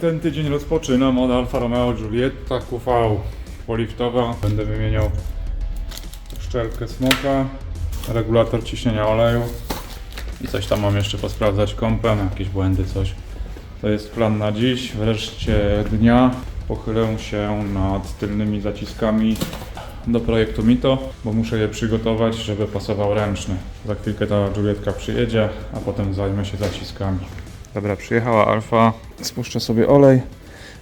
Ten tydzień rozpoczynam od Alfa Romeo Giulietta QV poliftowa. Będę wymieniał szczelkę smoka, regulator ciśnienia oleju i coś tam mam jeszcze posprawdzać kąpem, jakieś błędy, coś. To jest plan na dziś. Wreszcie dnia pochylę się nad tylnymi zaciskami do projektu Mito, bo muszę je przygotować, żeby pasował ręczny. Za chwilkę ta Julietka przyjedzie, a potem zajmę się zaciskami. Dobra, przyjechała Alfa. Spuszczę sobie olej.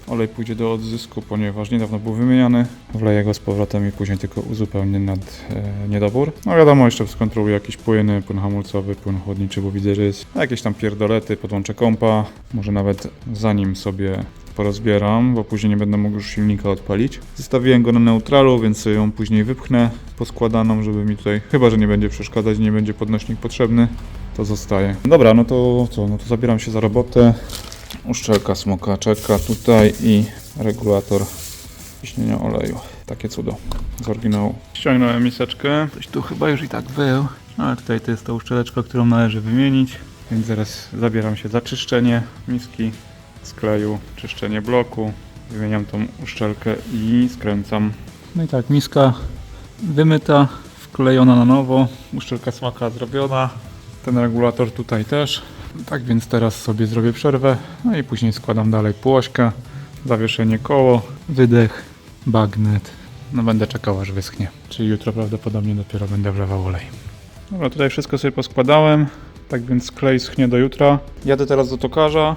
Olej pójdzie do odzysku, ponieważ niedawno był wymieniany. Wleję go z powrotem i później tylko uzupełnię nad e, niedobór. No wiadomo, jeszcze skontroluję jakieś płyny, płyn hamulcowy, płyn chłodniczy, bo widzę, że jest jakieś tam pierdolety, podłączę kompa. Może nawet zanim sobie porozbieram, bo później nie będę mógł już silnika odpalić. Zostawiłem go na neutralu, więc ją później wypchnę poskładaną, żeby mi tutaj, chyba że nie będzie przeszkadzać, nie będzie podnośnik potrzebny, to zostaje. Dobra, no to co, no to zabieram się za robotę. Uszczelka smoka czeka tutaj i regulator ciśnienia oleju. Takie cudo z oryginału. Ściągnąłem miseczkę. Coś tu chyba już i tak był. No, Ale tutaj to jest ta uszczeleczka, którą należy wymienić. Więc zaraz zabieram się za czyszczenie miski, skleju, czyszczenie bloku. Wymieniam tą uszczelkę i skręcam. No i tak, miska wymyta, wklejona na nowo. Uszczelka smaka zrobiona. Ten regulator tutaj też. Tak więc teraz sobie zrobię przerwę, no i później składam dalej płośkę, zawieszenie koło, wydech, bagnet. No będę czekał aż wyschnie, czyli jutro prawdopodobnie dopiero będę wlewał olej. Dobra, tutaj wszystko sobie poskładałem, tak więc klej schnie do jutra. Jadę teraz do tokarza,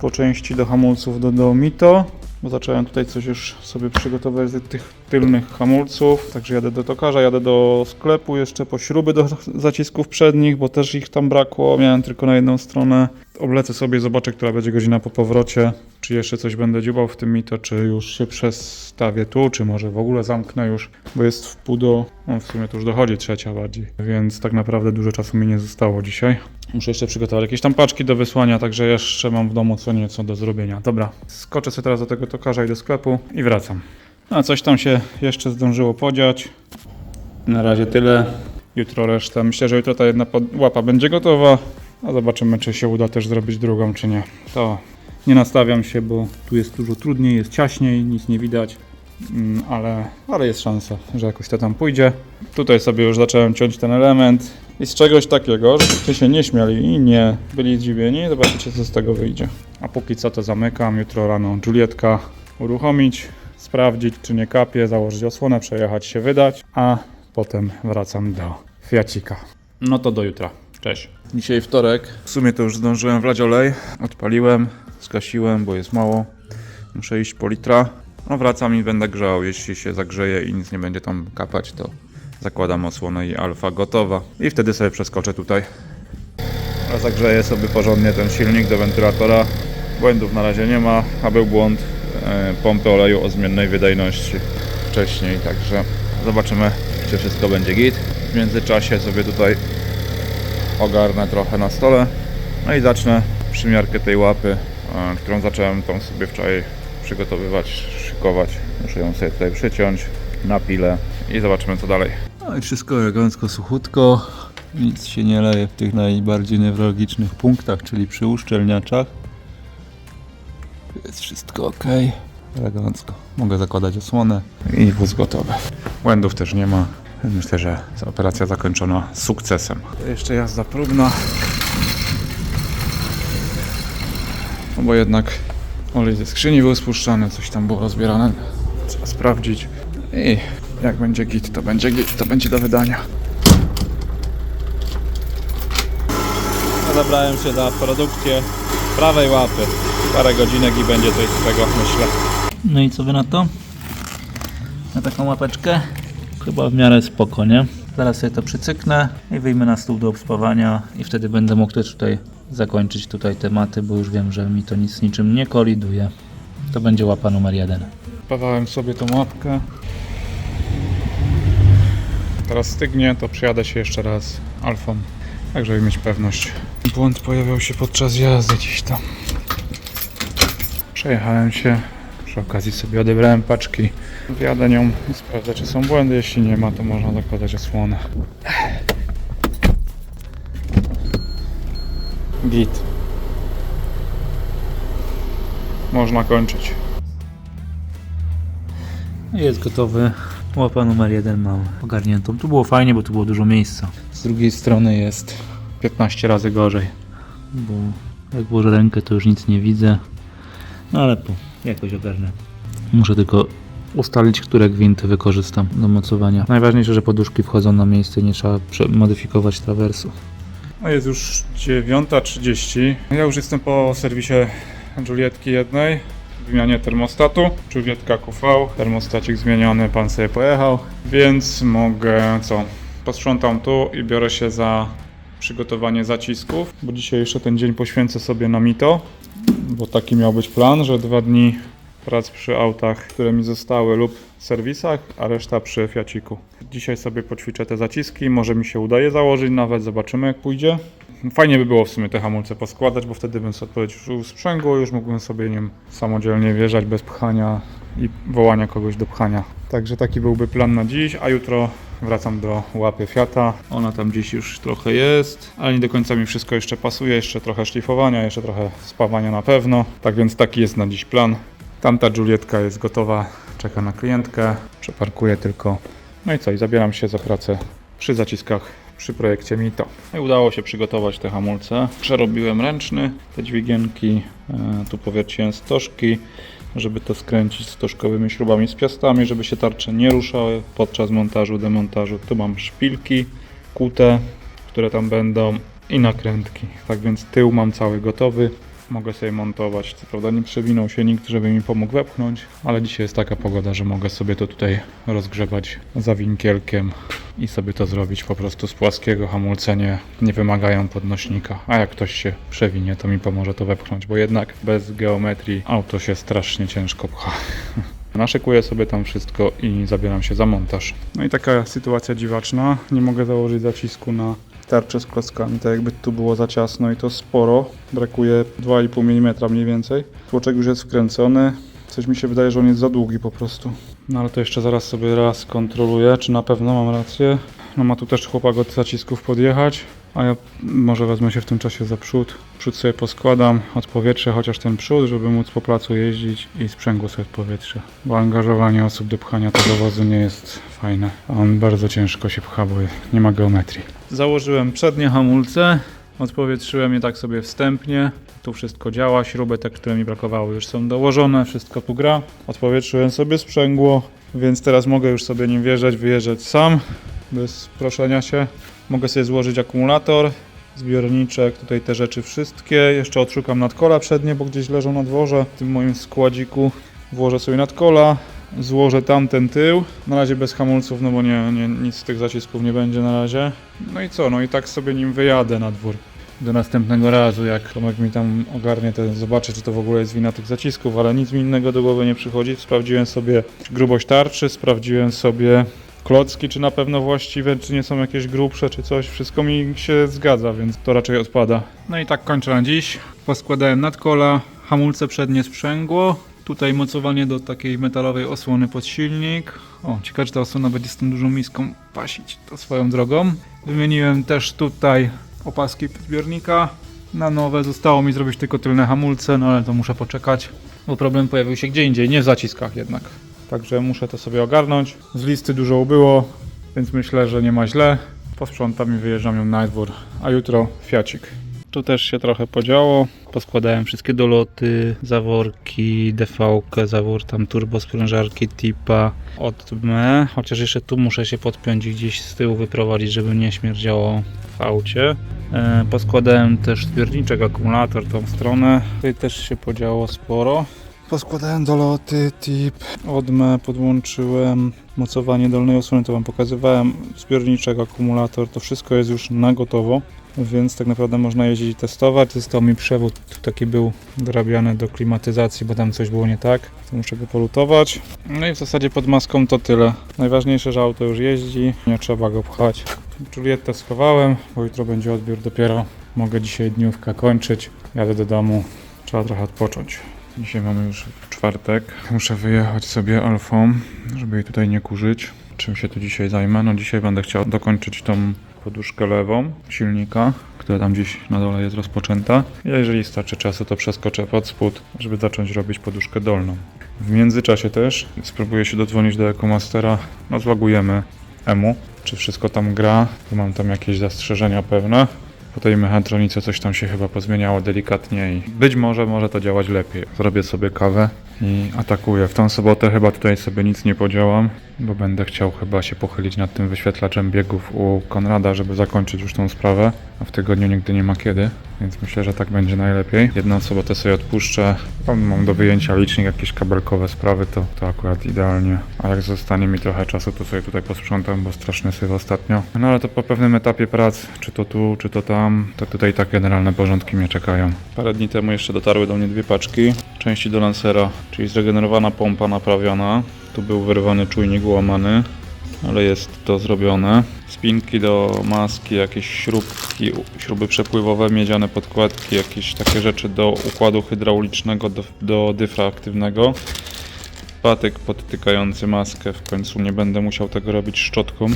po części do hamulców do, do Mito, bo zacząłem tutaj coś już sobie przygotować z tych tylnych hamulców, także jadę do tokarza, jadę do sklepu jeszcze po śruby do zacisków przednich, bo też ich tam brakło, miałem tylko na jedną stronę. Oblecę sobie, zobaczę, która będzie godzina po powrocie, czy jeszcze coś będę dziubał w tym Mito, czy już się przestawię tu, czy może w ogóle zamknę już, bo jest w pół do, no w sumie to już dochodzi trzecia bardziej, więc tak naprawdę dużo czasu mi nie zostało dzisiaj. Muszę jeszcze przygotować jakieś tam paczki do wysłania, także jeszcze mam w domu co nieco do zrobienia. Dobra, skoczę sobie teraz do tego tokarza i do sklepu i wracam. A coś tam się jeszcze zdążyło podziać. Na razie tyle. Jutro reszta. Myślę, że jutro ta jedna łapa będzie gotowa. A zobaczymy, czy się uda też zrobić drugą, czy nie. To nie nastawiam się, bo tu jest dużo trudniej, jest ciaśniej, nic nie widać. Mm, Ale, ale jest szansa, że jakoś to tam pójdzie. Tutaj sobie już zacząłem ciąć ten element. I z czegoś takiego, żebyście się nie śmiali i nie byli zdziwieni, zobaczycie co z tego wyjdzie. A póki co to zamykam, jutro rano Julietka uruchomić, sprawdzić czy nie kapie, założyć osłonę, przejechać się, wydać, a potem wracam do Fiacika. No to do jutra. Cześć. Dzisiaj wtorek. W sumie to już zdążyłem wlać olej. Odpaliłem, skasiłem, bo jest mało. Muszę iść po litra. No wracam i będę grzał. Jeśli się zagrzeje i nic nie będzie tam kapać, to zakładam osłonę i alfa gotowa. I wtedy sobie przeskoczę tutaj. Zagrzeję sobie porządnie ten silnik do wentylatora. Błędów na razie nie ma, a był błąd e, pompy oleju o zmiennej wydajności wcześniej, także zobaczymy, czy wszystko będzie git. W międzyczasie sobie tutaj ogarnę trochę na stole. No i zacznę przymiarkę tej łapy, e, którą zacząłem tą sobie wczoraj przygotowywać, szykować. Muszę ją sobie tutaj przyciąć na pilę i zobaczymy co dalej. No i wszystko elegancko, suchutko. Nic się nie leje w tych najbardziej newralgicznych punktach, czyli przy uszczelniaczach. Jest wszystko ok. Elegancko. Mogę zakładać osłonę. I wóz gotowy. Błędów też nie ma. Myślę, że operacja zakończona sukcesem. Jeszcze jazda próbna. No bo jednak olej ze skrzyni był spuszczany, coś tam było rozbierane. Trzeba sprawdzić. I jak będzie git, to będzie git, to będzie do wydania. Zabrałem się za produkcję prawej łapy. Parę godzinek i będzie coś z tego, myślę. No i co wy na to? Na taką łapeczkę? Chyba w miarę spoko, nie? Zaraz sobie to przycyknę i wyjmę na stół do obspawania i wtedy będę mógł też tutaj zakończyć tutaj tematy, bo już wiem, że mi to nic niczym nie koliduje. To będzie łapa numer jeden. Pawałem sobie tą łapkę. Teraz stygnie, to przyjadę się jeszcze raz alfą. Tak, żeby mieć pewność. Błąd pojawiał się podczas jazdy gdzieś tam. Przejechałem się. Przy okazji sobie odebrałem paczki. Wjadę nią i sprawdzę, czy są błędy. Jeśli nie ma, to można zakładać osłonę. Git. można kończyć. Jest gotowy. Łapa numer jeden mam ogarniętą. Tu było fajnie, bo tu było dużo miejsca. Z drugiej strony jest 15 razy gorzej. Bo jak włożę rękę, to już nic nie widzę. No ale po, jakoś ogarnę. Muszę tylko ustalić, które gwinty wykorzystam do mocowania. Najważniejsze, że poduszki wchodzą na miejsce nie trzeba modyfikować trawersu. A jest już 9.30. Ja już jestem po serwisie Julietki jednej. Wymianie termostatu. Julietka QV, termostacik zmieniony, pan sobie pojechał. Więc mogę co? Posprzątam tu i biorę się za przygotowanie zacisków, bo dzisiaj jeszcze ten dzień poświęcę sobie na mito, bo taki miał być plan, że dwa dni prac przy autach, które mi zostały lub serwisach, a reszta przy Fiaciku. Dzisiaj sobie poćwiczę te zaciski, może mi się udaje założyć nawet, zobaczymy jak pójdzie. Fajnie by było w sumie te hamulce poskładać, bo wtedy bym sobie odpowiedział sprzęgło, już mógłbym sobie nim samodzielnie wjeżdżać bez pchania i wołania kogoś do pchania. Także taki byłby plan na dziś, a jutro wracam do łapy Fiata. Ona tam dziś już trochę jest, ale nie do końca mi wszystko jeszcze pasuje, jeszcze trochę szlifowania, jeszcze trochę spawania na pewno. Tak więc taki jest na dziś plan. Tamta Julietka jest gotowa, czeka na klientkę, przeparkuję tylko. No i co, i zabieram się za pracę przy zaciskach przy projekcie Mito. No I udało się przygotować te hamulce. Przerobiłem ręczny, te dźwigienki, e, tu powierciłem stożki, żeby to skręcić stożkowymi śrubami z piastami, żeby się tarcze nie ruszały podczas montażu, demontażu. Tu mam szpilki kute, które tam będą i nakrętki. Tak więc tył mam cały gotowy. Mogę sobie montować. Co prawda nie przewinął się nikt, żeby mi pomógł wepchnąć, ale dzisiaj jest taka pogoda, że mogę sobie to tutaj rozgrzebać za winkielkiem i sobie to zrobić po prostu z płaskiego. Hamulce nie, nie wymagają podnośnika, a jak ktoś się przewinie, to mi pomoże to wepchnąć, bo jednak bez geometrii auto się strasznie ciężko pcha. Naszykuję sobie tam wszystko i zabieram się za montaż. No i taka sytuacja dziwaczna. Nie mogę założyć zacisku na tarczę z klockami, tak jakby tu było za ciasno i to sporo. Brakuje 2,5 mm mniej więcej. Tłoczek już jest wkręcony. Coś mi się wydaje, że on jest za długi po prostu. No ale to jeszcze zaraz sobie raz kontroluję, czy na pewno mam rację. No ma tu też chłopak od zacisków podjechać, a ja może wezmę się w tym czasie za przód. Przód sobie poskładam, odpowietrzę chociaż ten przód, żeby móc po placu jeździć i sprzęgło sobie odpowietrzę. Bo angażowanie osób do pchania tego wozu nie jest fajne. On bardzo ciężko się pcha, bo nie ma geometrii. Założyłem przednie hamulce, odpowietrzyłem je tak sobie wstępnie. Tu wszystko działa, śruby te, które mi brakowały już są dołożone, wszystko tu gra. Odpowietrzyłem sobie sprzęgło, więc teraz mogę już sobie nim wjeżdżać, wyjeżdżać sam, bez proszenia się. Mogę sobie złożyć akumulator, zbiorniczek, tutaj te rzeczy wszystkie. Jeszcze odszukam nadkola przednie, bo gdzieś leżą na dworze. W tym moim składziku włożę sobie nadkola, złożę tamten tył. Na razie bez hamulców, no bo nie, nie, nic z tych zacisków nie będzie na razie. No i co, no i tak sobie nim wyjadę na dwór. Do następnego razu, jak Tomek mi tam ogarnie, to zobaczę, czy to w ogóle jest wina tych zacisków, ale nic mi innego do głowy nie przychodzi. Sprawdziłem sobie grubość tarczy, sprawdziłem sobie klocki, czy na pewno właściwe, czy nie są jakieś grubsze, czy coś. Wszystko mi się zgadza, więc to raczej odpada. No i tak kończę na dziś. Poskładałem nadkola, hamulce przednie sprzęgło. Tutaj mocowanie do takiej metalowej osłony pod silnik. O, ciekawe, czy ta osłona będzie z tą dużą miską pasić to swoją drogą. Wymieniłem też tutaj opaski zbiornika na nowe. Zostało mi zrobić tylko tylne hamulce, no ale to muszę poczekać, bo problem pojawił się gdzie indziej, nie w zaciskach jednak. Także muszę to sobie ogarnąć. Z listy dużo ubyło, więc myślę, że nie ma źle. Posprzątam i wyjeżdżam ją na dwór, a jutro fiacik. Tu też się trochę podziało. Poskładałem wszystkie doloty, zaworki, dv zawór, tam turbo sprężarki, tipa od me. Chociaż jeszcze tu muszę się podpiąć i gdzieś z tyłu wyprowadzić, żeby nie śmierdziało w aucie. E, poskładałem też zbiorniczek, akumulator, tą stronę. Tutaj też się podziało sporo. Poskładałem doloty, tip, odmę podłączyłem, mocowanie dolnej osłony to Wam pokazywałem, zbiorniczek, akumulator, to wszystko jest już na gotowo, więc tak naprawdę można jeździć i testować. Został mi przewód, taki był dorabiany do klimatyzacji, bo tam coś było nie tak, to muszę go polutować. No i w zasadzie pod maską to tyle. Najważniejsze, że auto już jeździ, nie trzeba go pchać. Julietę schowałem, bo jutro będzie odbiór dopiero. Mogę dzisiaj dniówkę kończyć, jadę do domu, trzeba trochę odpocząć. Dzisiaj mamy już czwartek. Muszę wyjechać sobie alfą, żeby jej tutaj nie kurzyć. Czym się tu dzisiaj zajmę? No dzisiaj będę chciał dokończyć tą poduszkę lewą silnika, która tam gdzieś na dole jest rozpoczęta. I jeżeli starczy czasu, to przeskoczę pod spód, żeby zacząć robić poduszkę dolną. W międzyczasie też spróbuję się dodzwonić do Ecomastera. No zlogujemy EMU, czy wszystko tam gra. Tu mam tam jakieś zastrzeżenia pewne. Po tej mechatronice coś tam się chyba pozmieniało delikatnie i być może może to działać lepiej. Zrobię sobie kawę i atakuję. W tą sobotę chyba tutaj sobie nic nie podziałam, bo będę chciał chyba się pochylić nad tym wyświetlaczem biegów u Konrada, żeby zakończyć już tą sprawę, a w tygodniu nigdy nie ma kiedy, więc myślę, że tak będzie najlepiej. Jedną sobotę sobie odpuszczę. Mam do wyjęcia licznik, jakieś kabelkowe sprawy, to, to akurat idealnie. A jak zostanie mi trochę czasu, to sobie tutaj posprzątam, bo straszny syf ostatnio. No ale to po pewnym etapie prac, czy to tu, czy to tam, to tutaj tak generalne porządki mnie czekają. Parę dni temu jeszcze dotarły do mnie dwie paczki części do Lancera, czyli zregenerowana pompa naprawiona. Tu był wyrwany czujnik łamany, ale jest to zrobione. Spinki do maski, jakieś śrubki, śruby przepływowe, miedziane podkładki, jakieś takie rzeczy do układu hydraulicznego, do, do dyfra aktywnego. Patyk podtykający maskę, w końcu nie będę musiał tego robić szczotką.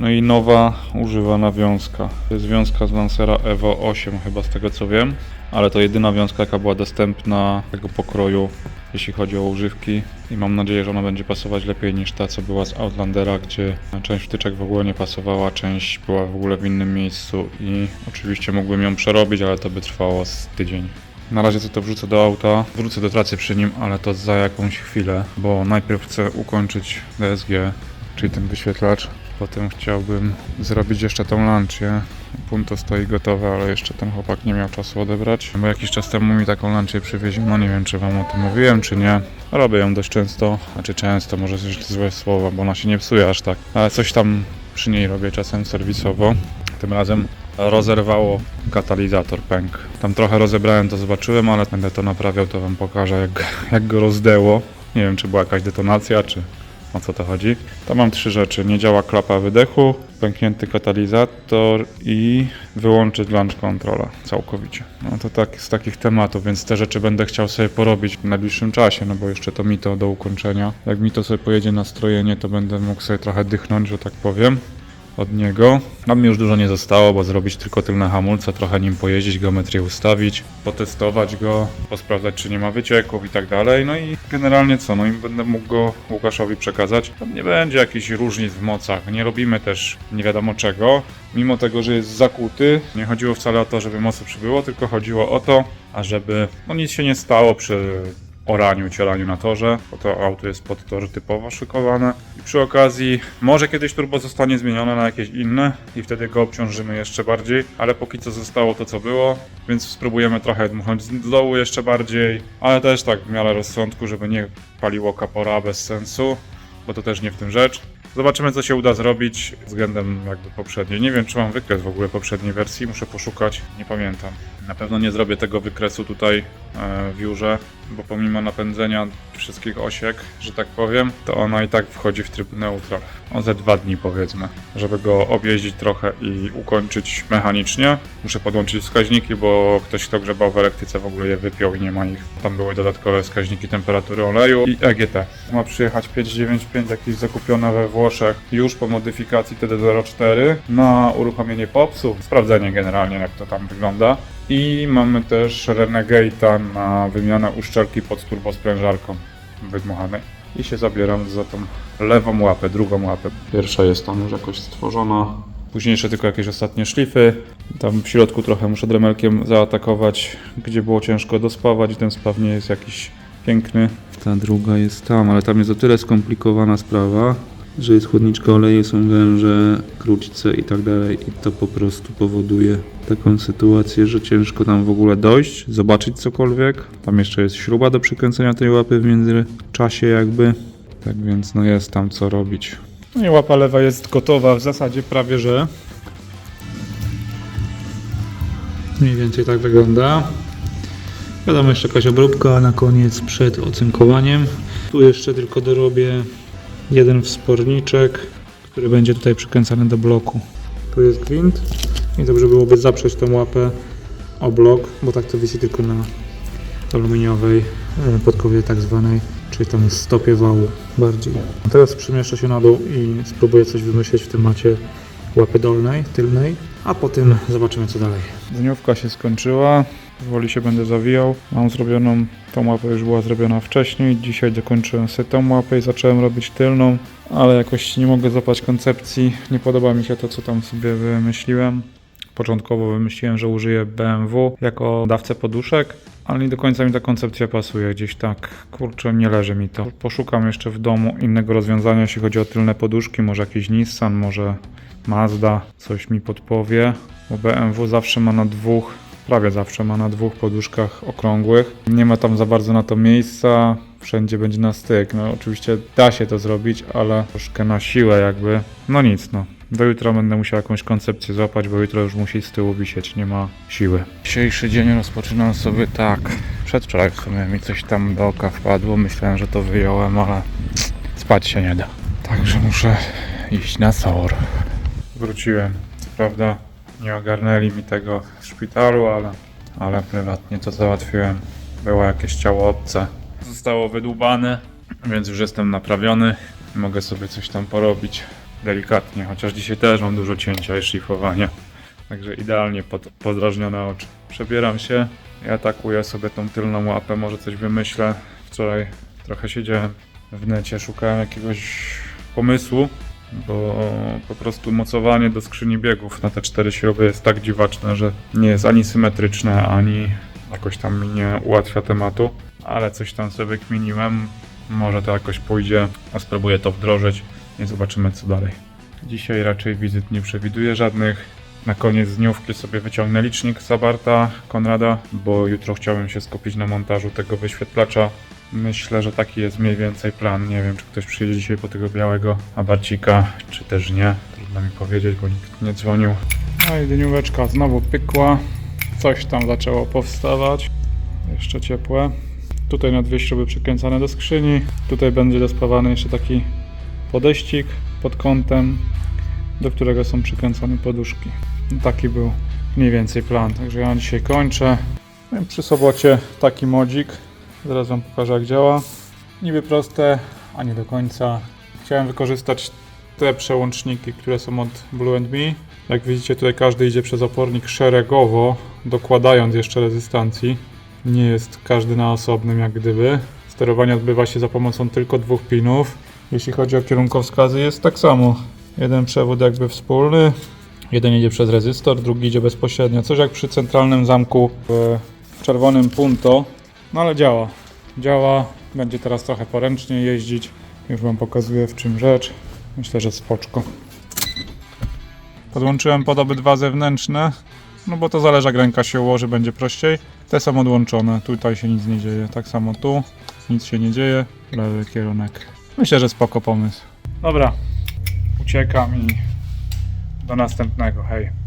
No i nowa używana wiązka. To jest wiązka z Lancera Evo 8 chyba z tego co wiem, ale to jedyna wiązka jaka była dostępna tego pokroju, jeśli chodzi o używki i mam nadzieję, że ona będzie pasować lepiej niż ta co była z Outlandera, gdzie część wtyczek w ogóle nie pasowała, część była w ogóle w innym miejscu i oczywiście mógłbym ją przerobić, ale to by trwało z tydzień. Na razie co to wrzucę do auta, wrócę do pracy przy nim, ale to za jakąś chwilę, bo najpierw chcę ukończyć DSG, czyli ten wyświetlacz. Potem chciałbym zrobić jeszcze tą lunchię. Punto stoi gotowe, ale jeszcze ten chłopak nie miał czasu odebrać. Bo jakiś czas temu mi taką lunchię przywieziono, nie wiem czy wam o tym mówiłem czy nie. Robię ją dość często, znaczy często, może jest złe słowo, bo ona się nie psuje aż tak. Ale coś tam przy niej robię czasem serwisowo. Tym razem rozerwało katalizator pęk. Tam trochę rozebrałem, to zobaczyłem, ale będę to naprawiał, to wam pokażę jak, jak go rozdeło. Nie wiem czy była jakaś detonacja, czy o co to chodzi. Tam mam trzy rzeczy. Nie działa klapa wydechu, pęknięty katalizator i wyłączyć launch controla całkowicie. No to tak z takich tematów, więc te rzeczy będę chciał sobie porobić w najbliższym czasie, no bo jeszcze to mi to do ukończenia. Jak mi to sobie pojedzie na strojenie, to będę mógł sobie trochę dychnąć, że tak powiem od niego. Nam już dużo nie zostało, bo zrobić tylko tylne hamulce, trochę nim pojeździć, geometrię ustawić, potestować go, posprawdzać czy nie ma wycieków i tak dalej. No i generalnie co, no i będę mógł go Łukaszowi przekazać. Tam nie będzie jakichś różnic w mocach, nie robimy też nie wiadomo czego. Mimo tego, że jest zakuty, nie chodziło wcale o to, żeby mocy przybyło, tylko chodziło o to, ażeby no nic się nie stało przy oraniu, cielaniu na torze, bo to auto jest pod tor typowo szykowane. I przy okazji, może kiedyś turbo zostanie zmienione na jakieś inne i wtedy go obciążymy jeszcze bardziej, ale póki co zostało to co było, więc spróbujemy trochę dmuchnąć z dołu jeszcze bardziej, ale też tak w miarę rozsądku, żeby nie paliło kapora bez sensu, bo to też nie w tym rzecz. Zobaczymy, co się uda zrobić względem jakby poprzedniej. Nie wiem, czy mam wykres w ogóle poprzedniej wersji, muszę poszukać, nie pamiętam. Na pewno nie zrobię tego wykresu tutaj e, w Jurze, bo pomimo napędzenia wszystkich osiek, że tak powiem, to ona i tak wchodzi w tryb neutral. O ze dwa dni powiedzmy, żeby go objeździć trochę i ukończyć mechanicznie. Muszę podłączyć wskaźniki, bo ktoś kto grzebał w elektryce w ogóle je wypiął i nie ma ich. Tam były dodatkowe wskaźniki temperatury oleju i EGT. Ma przyjechać 595 jakieś zakupione we Włoszech już po modyfikacji TD04 na uruchomienie popsów, sprawdzenie generalnie jak to tam wygląda. I mamy też Renegade'a na wymianę uszczelki pod turbosprężarką wydmuchanej. I się zabieram za tą lewą łapę, drugą łapę. Pierwsza jest tam już jakoś stworzona. Późniejsze tylko jakieś ostatnie szlify. Tam w środku trochę muszę dremelkiem zaatakować, gdzie było ciężko dospawać i ten spaw nie jest jakiś piękny. Ta druga jest tam, ale tam jest o tyle skomplikowana sprawa, że jest chłodniczka oleju, są węże, krućce i tak dalej i to po prostu powoduje taką sytuację, że ciężko tam w ogóle dojść, zobaczyć cokolwiek. Tam jeszcze jest śruba do przykręcenia tej łapy w międzyczasie jakby. Tak więc no jest tam co robić. No i łapa lewa jest gotowa w zasadzie prawie, że. Mniej więcej tak wygląda. Wiadomo, jeszcze jakaś obróbka na koniec przed ocynkowaniem. Tu jeszcze tylko dorobię jeden wsporniczek, który będzie tutaj przykręcany do bloku. Tu jest gwint i dobrze byłoby zaprzeć tą łapę o blok, bo tak to wisi tylko na aluminiowej e, podkowie tak zwanej, czyli tam stopie wału bardziej. Teraz przemieszczę się na dół i spróbuję coś wymyślić w temacie łapy dolnej, tylnej, a potem zobaczymy co dalej. Dniówka się skończyła, powoli się będę zawijał. Mam zrobioną, tą łapę już była zrobiona wcześniej. Dzisiaj dokończyłem sobie tą łapę i zacząłem robić tylną, ale jakoś nie mogę złapać koncepcji. Nie podoba mi się to, co tam sobie wymyśliłem. Początkowo wymyśliłem, że użyję BMW jako dawcę poduszek, ale nie do końca mi ta koncepcja pasuje. Gdzieś tak, kurczę, nie leży mi to. Poszukam jeszcze w domu innego rozwiązania, jeśli chodzi o tylne poduszki. Może jakiś Nissan, może Mazda coś mi podpowie, bo BMW zawsze ma na dwóch, prawie zawsze ma na dwóch poduszkach okrągłych. Nie ma tam za bardzo na to miejsca, wszędzie będzie na styk. No oczywiście da się to zrobić, ale troszkę na siłę jakby. No nic no. Do jutra będę musiał jakąś koncepcję złapać, bo jutro już musi z tyłu wisieć, nie ma siły. Dzisiejszy dzień rozpoczynam sobie tak. Przedwczoraj w sumie mi coś tam do oka wpadło, myślałem, że to wyjąłem, ale spać się nie da. Także muszę iść na SOR. Wróciłem. Co prawda nie ogarnęli mi tego w szpitalu, ale, ale prywatnie to załatwiłem. Było jakieś ciało obce. Zostało wydłubane, więc już jestem naprawiony. Mogę sobie coś tam porobić delikatnie, chociaż dzisiaj też mam dużo cięcia i szlifowania. Także idealnie pod, podrażnione oczy. Przebieram się i atakuję sobie tą tylną łapę, może coś wymyślę. Wczoraj trochę siedziałem w necie, szukałem jakiegoś pomysłu, bo po prostu mocowanie do skrzyni biegów na te cztery śruby jest tak dziwaczne, że nie jest ani symetryczne, ani jakoś tam mi nie ułatwia tematu, ale coś tam sobie kminiłem. Może to jakoś pójdzie, a spróbuję to wdrożyć i zobaczymy co dalej. Dzisiaj raczej wizyt nie przewiduję żadnych. Na koniec dniówki sobie wyciągnę licznik z Abarta Konrada, bo jutro chciałbym się skupić na montażu tego wyświetlacza. Myślę, że taki jest mniej więcej plan. Nie wiem, czy ktoś przyjedzie dzisiaj po tego białego Abarcika, czy też nie. Trudno mi powiedzieć, bo nikt nie dzwonił. No i dnióweczka znowu pykła. Coś tam zaczęło powstawać. Jeszcze ciepłe. Tutaj na dwie śruby przykręcane do skrzyni. Tutaj będzie dospawany jeszcze taki podejścik pod kątem, do którego są przykręcane poduszki. No taki był mniej więcej plan. Także ja dzisiaj kończę. No Przy sobocie taki modzik. Zaraz Wam pokażę jak działa. Niby proste, a nie do końca. Chciałem wykorzystać te przełączniki, które są od Blue Me. Jak widzicie tutaj każdy idzie przez opornik szeregowo, dokładając jeszcze rezystancji. Nie jest każdy na osobnym jak gdyby. Sterowanie odbywa się za pomocą tylko dwóch pinów. Jeśli chodzi o kierunkowskazy jest tak samo. Jeden przewód jakby wspólny, jeden idzie przez rezystor, drugi idzie bezpośrednio. Coś jak przy centralnym zamku w czerwonym punto. No ale działa. Działa. Będzie teraz trochę poręcznie jeździć. Już Wam pokazuję w czym rzecz. Myślę, że spoczko. Podłączyłem pod obydwa zewnętrzne, no bo to zależy jak ręka się ułoży, będzie prościej. Te są odłączone, tutaj się nic nie dzieje. Tak samo tu, nic się nie dzieje. Lewy kierunek. Myślę, że spoko pomysł. Dobra, uciekam i do następnego. Hej.